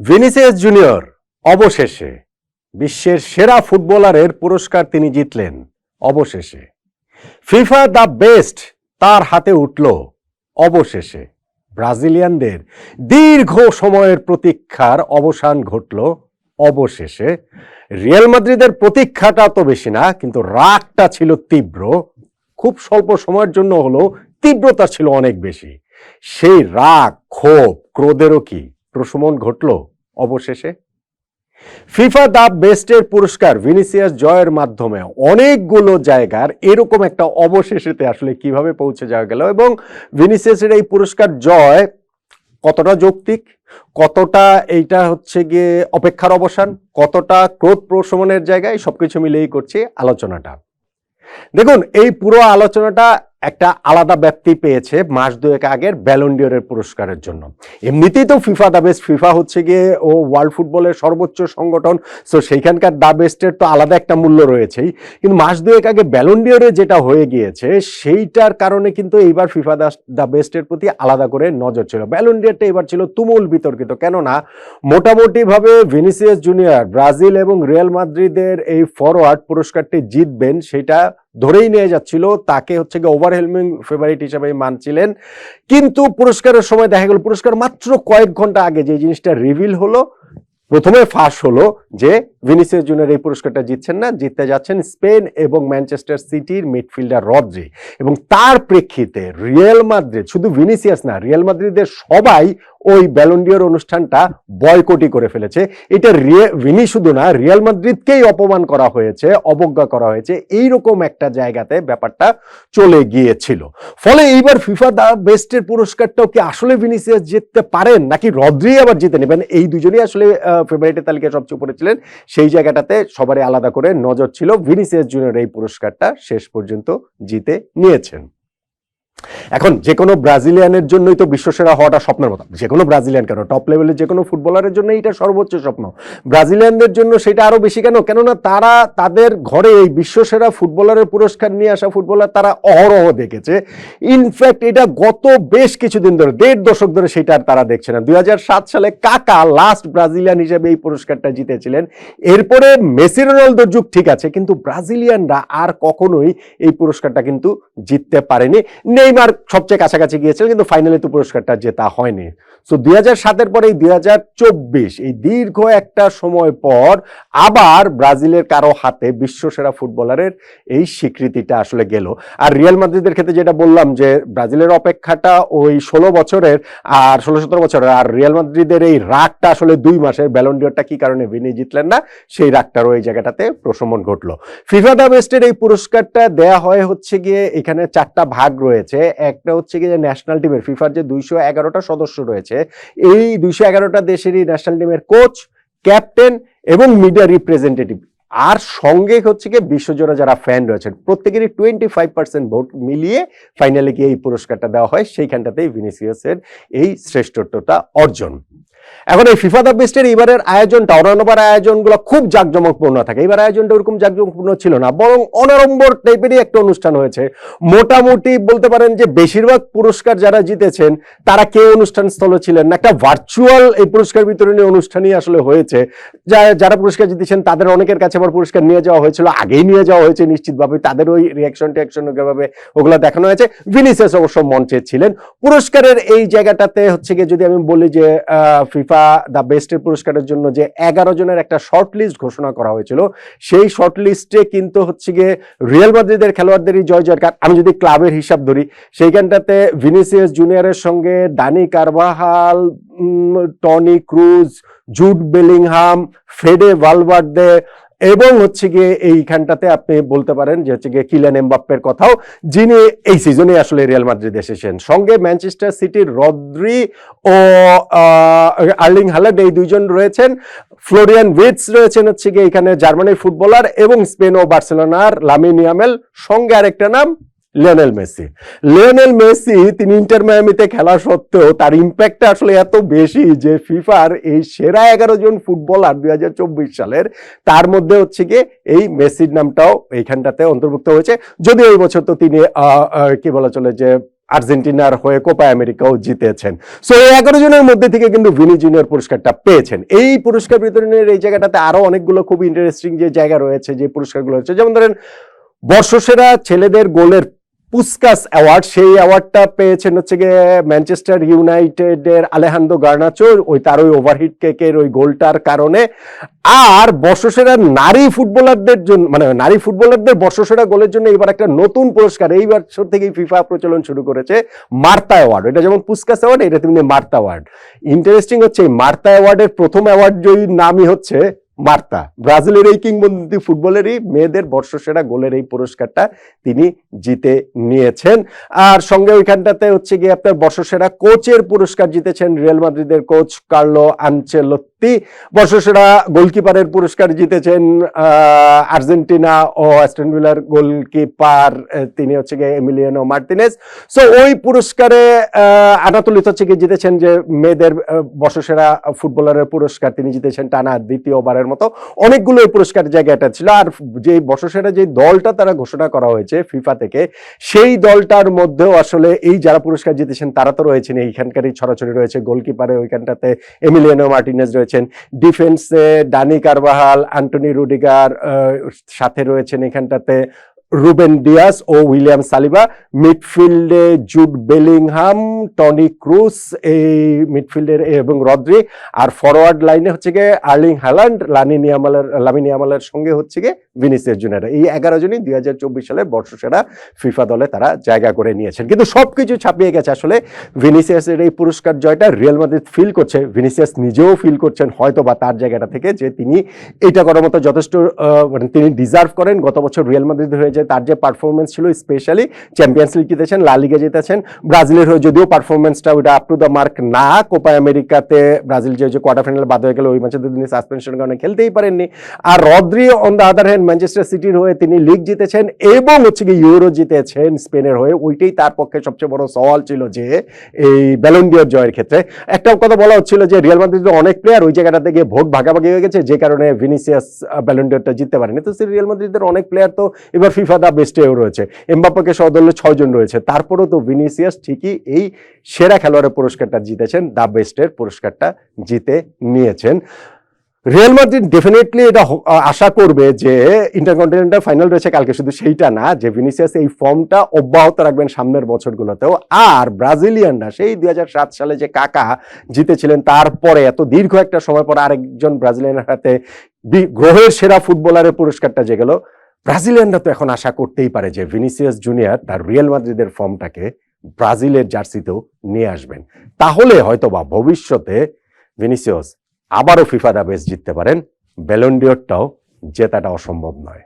Vinicius junior অবশেষে বিশ্বের সেরা ফুটবলারের পুরস্কার তিনি জিতলেন অবশেষে। ফিফা দ্য বেস্ট তার হাতে উঠল অবশেষে। ব্রাজিলিয়ানদের দীর্ঘ সময়ের প্রতীক্ষার অবসান ঘটল অবশেষে। রিয়াল মাদ্রিদের প্রতীক্ষাটা তো বেশি না, কিন্তু রাগটা ছিল তীব্র। খুব স্বল্প সময়ের জন্য হলেও তীব্রতা ছিল অনেক বেশি। সেই রাগ, ক্ষোভ, ক্রোধেরও কি? প্রশমন ঘটল অবশেষে। ফিফা দ্য বেস্টের পুরস্কার ভিনিসিয়াস জয়ের মাধ্যমে অনেকগুলো জায়গার এরকম একটা অবশেষেতে আসলে কীভাবে পৌঁছে যাওয়া গেল এবং ভিনিসিয়াসের এই পুরস্কার জয় কতটা যৌক্তিক? কতটা এইটা হচ্ছে গিয়ে অপেক্ষার অবসান? কতটা ক্রোধ প্রশমনের জায়গায়? সবকিছু মিলেই করছি আলোচনাটা। দেখুন, এই পুরো আলোচনাটা একটা আলাদা ব্যক্তি পেয়েছে মাস দুয়েক আগের ব্যালন্ডিয়রের পুরস্কারের জন্য। এমনিতেই তো ফিফা দা বেস্ট ফিফা হচ্ছে গিয়ে ও ওয়ার্ল্ড ফুটবলের সর্বোচ্চ সংগঠন সো সেইখানকার দা বেস্টের তো আলাদা একটা মূল্য রয়েছেই। কিন্তু মাস দুয়েক আগে ব্যালন্ডিয়রে যেটা হয়ে গিয়েছে, সেইটার কারণে কিন্তু এইবার ফিফা দা দা বেস্টের প্রতি আলাদা করে নজর ছিল। ব্যালন্ডিয়রটা এবার ছিল তুমুল বিতর্কিত, কেননা মোটামুটিভাবে ভিনিসিয়াস জুনিয়র ব্রাজিল এবং রিয়াল মাদ্রিদের এই ফরওয়ার্ড পুরস্কারটি জিতবেন, সেটা ধরেই নিয়ে যাচ্ছিল, তাকে হচ্ছে গিয়ে ওভারহেলমিং ফেভারিট হিসেবে মানছিলেন। কিন্তু পুরস্কারের সময় দেখা গেল, পুরস্কার মাত্র কয়েক ঘণ্টা আগে যে জিনিসটা রিভিল হলো, প্রথমে ফাঁস হলো যে ভিনিসিয়াস জুনিয়র এই পুরস্কারটা জিতছেন না, জিততে যাচ্ছেন স্পেন এবং ম্যানচেস্টার সিটির মিডফিল্ডার রদ্রি। এবং তার প্রেক্ষিতে রিয়েল মাদ্রিদ, শুধু ভিনিসিয়াস না, রিয়েল মাদ্রিদের সবাই ওই ব্যালন্ডিয়র অনুষ্ঠানটা বয়কটি করে ফেলেছে। এটা ভিনি শুধু না, রিয়াল মাদ্রিদকেই অপমান করা হয়েছে, অবজ্ঞা করা হয়েছে, এইরকম একটা জায়গাতে ব্যাপারটা চলে গিয়েছিল। ফলে এইবার ফিফা দা বেস্টের পুরস্কারটাও কি আসলে ভিনিসিয়াস জিততে পারেন, নাকি রদ্রি আবার জিতে নেবেন? এই দুজনেই আসলে ফেভারিটের তালিকায় সবচেয়ে উপরে ছিলেন। সেই জায়গাটাতে সবারই আলাদা করে নজর ছিল ভিনিসিয়াস জুনিয়র এই পুরস্কারটা শেষ পর্যন্ত জিতে নিয়েছেন। এখন যে কোনো ব্রাজিলিয়ানের জন্যই তো বিশ্বসেরা হওয়াটা স্বপ্নের মতো। যে কোনো ব্রাজিলিয়ান কেন? টপ লেভেলের যে কোনো ফুটবলারের জন্য এটা সর্বোচ্চ স্বপ্ন। ব্রাজিলিয়ানদের জন্য সেটা আরও বেশি কেন? কেননা তারা তাদের ঘরে এই বিশ্বসেরা ফুটবলারের পুরস্কার নিয়ে আসা ফুটবলার তারা অহরহ দেখেছে। ইনফ্যাক্ট এটা গত বেশ কিছুদিন ধরে, দেড় দশক ধরে সেটা আর তারা দেখছে না। দুই হাজার সাত সালে কাকা লাস্ট ব্রাজিলিয়ান হিসেবে এই পুরস্কারটা জিতেছিলেন। এরপরে মেসি রোনালদোর যুগ ঠিক আছে, কিন্তু ব্রাজিলিয়ানরা আর কখনোই এই পুরস্কারটা কিন্তু জিততে পারেনি। নেইমার সবচেয়ে কাছাকাছি গিয়েছিল, কিন্তু ফাইনালে তো পুরস্কারটা জেতা হয়নি। সো দুই হাজার সাতের পরে দুই হাজার এই দীর্ঘ একটা সময় পর আবার ব্রাজিলের কারও হাতে বিশ্বসেরা ফুটবলারের এই স্বীকৃতিটা আসলে গেল। আর রিয়াল মাদ্রিদের ক্ষেত্রে যেটা বললাম যে, ব্রাজিলের অপেক্ষাটা ওই ষোলো বছরের আর ষোলো সতেরো বছরের, আর রিয়াল মাদ্রিদের এই রাগটা আসলে দুই মাসের ব্যালন্ডিয়রটা কি কারণে ভিনি জিতলেন না, সেই রাগটারও এই জায়গাটাতে প্রশমন ঘটলো। ফিফা দা বেস্টের এই পুরস্কারটা দেয়া হয় হচ্ছে গিয়ে এখানে চারটা ভাগ রয়েছে। একটা হচ্ছে কি যে ন্যাশনাল টিমের ফিফার যে দুইশো এগারোটা সদস্য রয়েছে, এই দুইশো এগারোটা দেশেরই ন্যাশনাল টিমের কোচ ক্যাপ্টেন এবং মিডিয়া রিপ্রেজেন্টেটিভ আর সঙ্গে হচ্ছে কি বিশ্বজোড়া যারা ফ্যান রয়েছেন, প্রত্যেকেরই টোয়েন্টি ফাইভ পার্সেন্ট ভোট মিলিয়ে ফাইনালে গিয়ে এই পুরস্কারটা দেওয়া হয়, সেইখানটাতেই ভিনিসিয়াসের এই শ্রেষ্ঠত্বটা অর্জন। এখন এই ফিফা দ্য বেস্টের এবারের আয়োজনটা অন্যান্যবার আয়োজনগুলো খুব জাঁকজমকপূর্ণ থাকে। এবার আয়োজনটা ওরকম জাঁকজমকপূর্ণ ছিল না, বরং অনারম্বর টাইপেরই একটা অনুষ্ঠান হয়েছে। মোটামুটি বলতে পারেন যে বেশিরভাগ পুরস্কার যারা জিতেছেন, তারা কেউ অনুষ্ঠান স্থলে ছিলেন না? একটা ভার্চুয়াল এই পুরস্কার বিতরণী অনুষ্ঠানই আসলে হয়েছে। যা- যারা পুরস্কার জিতেছেন, তাদের অনেকের কাছে আবার পুরস্কার নিয়ে যাওয়া হয়েছিল, আগেই নিয়ে যাওয়া হয়েছে নিশ্চিতভাবে। তাদের ওই রিয়াকশন টিয়াকশন ভাবে ওগুলো দেখানো হয়েছে। ভিনিসিয়াস অবশ্য মঞ্চে ছিলেন। পুরস্কারের এই জায়গাটাতে হচ্ছে গিয়ে যদি আমি বলি যে ফিফা দ্য বেস্টের পুরস্কারের জন্য যে এগারো জনের একটা শর্ট লিস্ট ঘোষণা করা হয়েছিল, সেই শর্ট লিস্টে কিন্তু হচ্ছে গিয়ে রিয়াল মাদ্রিদের খেলোয়াড়দেরই জয় জয়কার। আমি যদি ক্লাবের হিসাব ধরি, সেইখানটাতে ভিনিসিয়াস জুনিয়রের সঙ্গে Dani Carvajal Toni Kroos Jude Bellingham Fede Valverde এবং হচ্ছে গিয়ে এইখানটাতে আপনি বলতে পারেন যে হচ্ছে গিয়ে কিলেন এমবাপ্পের কথাও, যিনি এই সিজনে আসলে রিয়াল মাদ্রিদ এসেছেন। সঙ্গে ম্যানচেস্টার সিটির রদ্রি ও আর্লিং হালাড এই দুইজন রয়েছেন। ফ্লোরিয়ান উইটস রয়েছেন হচ্ছে গিয়ে এখানে জার্মানির ফুটবলার এবং স্পেন ও বার্সেলোনার লামিনিয়ামেল সঙ্গে আরেকটা নাম লিওনেল মেসি। লিওনেল মেসি তিনি ইন্টার মায়ামিতে খেলা সত্ত্বেও তার ইম্প্যাক্টটা আসলে এত বেশি যে ফিফার এই সেরা এগারো জন ফুটবলার দুই হাজার চব্বিশ সালের, তার মধ্যে হচ্ছে গিয়ে এই মেসির নামটাও এইখানটাতে অন্তর্ভুক্ত হয়েছে। যদিও এই বছর তো তিনি কি বলা চলে যে আর্জেন্টিনার হয়ে কোপা আমেরিকাও জিতেছেন। সো এই এগারো জনের মধ্যে থেকে কিন্তু ভিনি জুনিয়র পুরস্কারটা পেয়েছেন। এই পুরস্কার বিতরণের এই জায়গাটাতে আরও অনেকগুলো খুব ইন্টারেস্টিং যে জায়গা রয়েছে, যে পুরস্কারগুলো রয়েছে। যেমন ধরেন বর্ষসেরা ছেলেদের গোলের পুস্কাস অ্যাওয়ার্ড, সেই অ্যাওয়ার্ডটা পেয়েছেন হচ্ছে গিয়ে ম্যানচেস্টার ইউনাইটেডের আলেহান্দো গার্নাচো ওই তার ওই ওভারহিট কেকের ওই গোলটার কারণে। আর বর্ষসেরা নারী ফুটবলারদের জন্য মানে নারী ফুটবলারদের বর্ষসেরা গোলের জন্য এবার একটা নতুন পুরস্কার। এই বছর থেকেই ফিফা প্রচলন শুরু করেছে মার্তা অ্যাওয়ার্ড। এটা যেমন পুস্কাস অ্যাওয়ার্ড, এটা তেমনি মার্তা অ্যাওয়ার্ড। ইন্টারেস্টিং হচ্ছে এই মার্তা অ্যাওয়ার্ডের প্রথম অ্যাওয়ার্ড জয়ীর নামই হচ্ছে মার্তা ব্রাজিলের এই কিংবদন্তি ফুটবলেরই মেয়েদের বর্ষসেরা গোলের এই পুরস্কারটা তিনি জিতে নিয়েছেন। আর সঙ্গে ওইখানটাতে হচ্ছে গিয়ে আপনার বর্ষসেরা কোচের পুরস্কার জিতেছেন রিয়াল মাদ্রিদের কোচ কার্লো আনচেলত্তি বর্ষসেরা গোলকিপারের পুরস্কার জিতেছেন আর্জেন্টিনা ও অ্যাস্টন গোলকিপার তিনি হচ্ছে গিয়ে এমিলিয়ানো মার্টিনেস সো ওই পুরস্কারে আহ, আনাতোলিস হচ্ছে গিয়ে জিতেছেন যে মেয়েদের বর্ষসেরা ফুটবলারের পুরস্কার তিনি জিতেছেন টানা দ্বিতীয়বারের মতো। অনেকগুলো এই পুরস্কার জায়গাটা ছিল। আর যে বর্ষসেরা যে দলটা তারা ঘোষণা করা হয়েছে ফিফা থেকে সেই দলটার মধ্যেও আসলে এই যারা পুরস্কার জিতেছেন তারা তো রয়েছেন এইখানকারই ছড়াছড়ি রয়েছে গোলকিপারে ওইখানটাতে এমিলিয়ানো মার্টিনেজ রয়েছেন। ডিফেন্সে ডানি কারবাহাল আন্টনি রুডিগার সাথে রয়েছেন এখানটাতে। রুবেন ডিয়াস ও উইলিয়াম সালিবা মিডফিল্ডে জুড বেলিংহাম টনি ক্রুস এই মিডফিল্ডের এবং রদ্রি আর ফরওয়ার্ড লাইনে হচ্ছে গিয়ে আর্লিং হ্যালান্ড লানি নিয়ামালের লামি নিয়ামালের সঙ্গে হচ্ছে গিয়ে ভিনিসিয়াস জুনিয়র এই এগারো জনই দুই হাজার চব্বিশ সালের বর্ষসেরা ফিফা দলে তারা জায়গা করে নিয়েছেন। কিন্তু সবকিছু ছাপিয়ে গেছে আসলে ভিনিসিয়াসের এই পুরস্কার জয়টা রিয়াল মাদ্রিদ ফিল করছে। ভিনিসিয়াস নিজেও ফিল করছেন হয়তো বা তার জায়গাটা থেকে যে তিনি এটা করার মতো যথেষ্ট মানে তিনি ডিজার্ভ করেন। গত বছর রিয়াল মাদ্রিদ হয়ে যায় তার যে পারফরমেন্স ছিল স্পেশালি চ্যাম্পিয়ন্স লিগ জিতেছেন লা লিগে জিতেছেন, ব্রাজিলের হয়ে যদিও পারফরমেন্সটা ওইটা আপ টু দ্য মার্ক না কোপা আমেরিকাতে ব্রাজিল যে যে কোয়ার্টার ফাইনাল বাদ হয়ে গেল, ওই ম্যাচে তিনি সাসপেনশনের কারণে খেলতেই পারেননি। আর Rodri on the other hand Manchester সিটির হয়ে তিনি লিগ জিতেছেন এবং হচ্ছে কি ইউরো জিতেছেন স্পেনের হয়ে। ওইটাই তার পক্ষে সবচেয়ে বড় সওয়াল ছিল যে, এই ব্যালন্ডিয়র জয়ের ক্ষেত্রে। একটা কথা বলা হচ্ছিল যে রিয়াল মাদ্রিদের অনেক প্লেয়ার ওই জায়গাটাতে গিয়ে ভোট ভাগাভাগি হয়ে গেছে, যে কারণে ভিনিসিয়াস ব্যালন্ডিয়রটা জিততে পারেনি। তো রিয়াল মাদ্রিদের অনেক প্লেয়ার তো এবার ফিফা দা বেস্টেও রয়েছে। এমবাপ্পাকে সহ দলে ছয়জন রয়েছে। তারপরেও তো ভিনিসিয়াস ঠিকই এই সেরা খেলোয়াড়ের পুরস্কারটা জিতেছেন দা বেস্টের পুরস্কারটা জিতে নিয়েছেন। রিয়াল মাদ্রিদ ডেফিনেটলি এটা আশা করবে যে ইন্টারকন্টিনেন্টাল ফাইনাল রয়েছে কালকে, শুধু সেইটা না, যে ভিনিসিয়াস এই ফর্মটা অব্যাহত রাখবেন সামনের বছরগুলোতেও। আর ব্রাজিলিয়ানরা, সেই দুই হাজার সাত সালে যে কাকা জিতেছিলেন, তারপরে এত দীর্ঘ একটা সময় পর আরেকজন ব্রাজিলিয়ানের হাতে গ্রহের সেরা ফুটবলারের পুরস্কারটা যে গেল ব্রাজিলিয়ানরা তো এখন আশা করতেই পারে যে ভিনিসিয়াস জুনিয়র তার রিয়েল মাদ্রিদের ফর্মটাকে ব্রাজিলের জার্সিতেও নিয়ে আসবেন। তাহলে হয়তোবা ভবিষ্যতে ভিনিসিয়াস আবারও ফিফা দা বেস জিততে পারেন। বেলন্ডিয়রটাও জেতাটা অসম্ভব নয়।